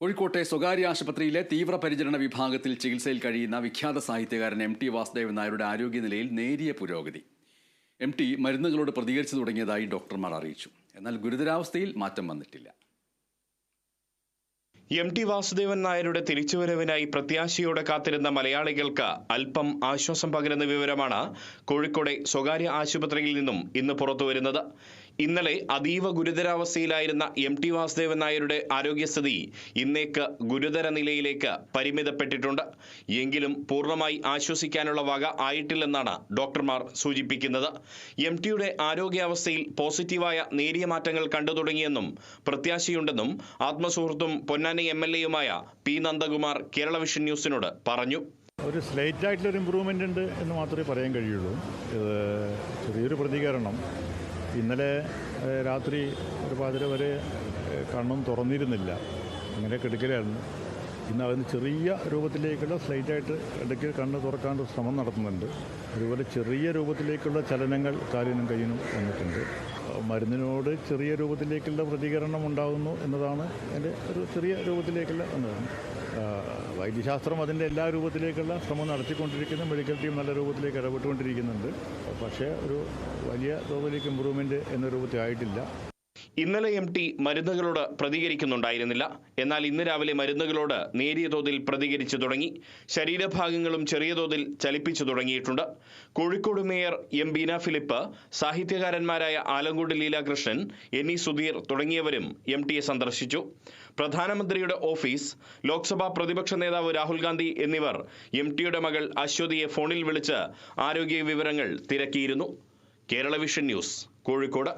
കോഴിക്കോട്ടെ സ്വകാര്യ ആശുപത്രിയിലെ തീവ്രപരിചരണ വിഭാഗത്തിൽ ചികിത്സയിൽ കഴിയുന്ന വിഖ്യാത സാഹിത്യകാരൻ എം ടി വാസുദേവൻ നായരുടെ ആരോഗ്യനിലയിൽ നേരിയ പുരോഗതി. എം ടി മരുന്നുകളോട് പ്രതികരിച്ചു തുടങ്ങിയതായി ഡോക്ടർമാർ അറിയിച്ചു. എന്നാൽ ഗുരുതരാവസ്ഥയിൽ മാറ്റം വന്നിട്ടില്ല. എം ടി വാസുദേവൻ നായരുടെ തിരിച്ചുവരവിനായി പ്രത്യാശയോടെ കാത്തിരുന്ന മലയാളികൾക്ക് അല്പം ആശ്വാസം പകരുന്ന വിവരമാണ് കോഴിക്കോടെ സ്വകാര്യ ആശുപത്രിയിൽ നിന്നും ഇന്ന് പുറത്തുവരുന്നത്. ഇന്നലെ അതീവ ഗുരുതരാവസ്ഥയിലായിരുന്ന എം ടി വാസുദേവൻ നായരുടെ ആരോഗ്യസ്ഥിതി ഇന്നേക്ക് ഗുരുതര നിലയിലേക്ക് പരിമിതപ്പെട്ടിട്ടുണ്ട്. എങ്കിലും പൂർണമായി ആശ്വസിക്കാനുള്ള വക ആയിട്ടില്ലെന്നാണ് ഡോക്ടർമാർ സൂചിപ്പിക്കുന്നത്. എം ടിയുടെ ആരോഗ്യാവസ്ഥയിൽ പോസിറ്റീവായ നേരിയ മാറ്റങ്ങൾ കണ്ടു തുടങ്ങിയെന്നും പ്രത്യാശയുണ്ടെന്നും ആത്മസുഹൃത്തും പൊന്നാനി എം എൽ എയുമായ പി നന്ദകുമാർ കേരള വിഷൻ ന്യൂസിനോട് പറഞ്ഞു. ഒരു സ്ലേറ്റ് ആയിട്ടുള്ള ഒരു ഇമ്പ്രൂവ്മെന്റ് ഉണ്ട് എന്ന് മാത്രമേ പറയാൻ കഴിയുള്ളൂ. ഇത് ചെറിയൊരു പ്രതികരണം. ഇന്നലെ രാത്രി ഒരു പാതിര വരെ കണ്ണും തുറന്നിരുന്നില്ല. അങ്ങനെ കിടക്കലായിരുന്നു. ഇന്ന് അതിന് ചെറിയ രൂപത്തിലേക്കുള്ള സ്ലൈറ്റായിട്ട് ഇടയ്ക്ക് കണ്ണ് തുറക്കാണ്ട് ശ്രമം നടത്തുന്നുണ്ട്. അതുപോലെ ചെറിയ രൂപത്തിലേക്കുള്ള ചലനങ്ങൾ കാലിനും കയ്യിനും വന്നിട്ടുണ്ട്. മരുന്നിനോട് ചെറിയ രൂപത്തിലേക്കുള്ള പ്രതികരണം ഉണ്ടാകുന്നു എന്നതാണ് എന്റെ ഒരു ചെറിയ രൂപത്തിലേക്കുള്ള എന്നതാണ് വൈദ്യശാസ്ത്രം അതിന്റെ എല്ലാ രൂപത്തിലേക്കുള്ള ശ്രമം നടത്തിക്കൊണ്ടിരിക്കുന്ന മെഡിക്കൽ ടീം നല്ല രൂപത്തിലേക്ക് ഇടപെട്ടുകൊണ്ടിരിക്കുന്നുണ്ട്. പക്ഷേ ഒരു വലിയ തോതിലേക്ക് ഇമ്പ്രൂവ്മെന്റ് എന്ന രൂപത്തിൽ ആയിട്ടില്ല ഇന്നലെ എം ടി മരുന്നുകളോട് പ്രതികരിക്കുന്നുണ്ടായിരുന്നില്ല. എന്നാൽ ഇന്ന് രാവിലെ മരുന്നുകളോട് നേരിയ തോതിൽ പ്രതികരിച്ചു തുടങ്ങി. ശരീരഭാഗങ്ങളും ചെറിയ തോതിൽ ചലിപ്പിച്ചു തുടങ്ങിയിട്ടുണ്ട്. Kozhikode mayor M Beena Philip സാഹിത്യകാരന്മാരായ Alankode Leelakrishnan N E Sudheer തുടങ്ങിയവരും എം ടിയെ സന്ദർശിച്ചു. പ്രധാനമന്ത്രിയുടെ ഓഫീസ് ലോക്സഭാ പ്രതിപക്ഷ നേതാവ് രാഹുൽ ഗാന്ധി എന്നിവർ എം ടിയുടെ മകൾ അശ്വതിയെ ഫോണിൽ വിളിച്ച് ആരോഗ്യ വിവരങ്ങൾ തിരക്കിയിരുന്നു. Kerala Vision News Kozhikode.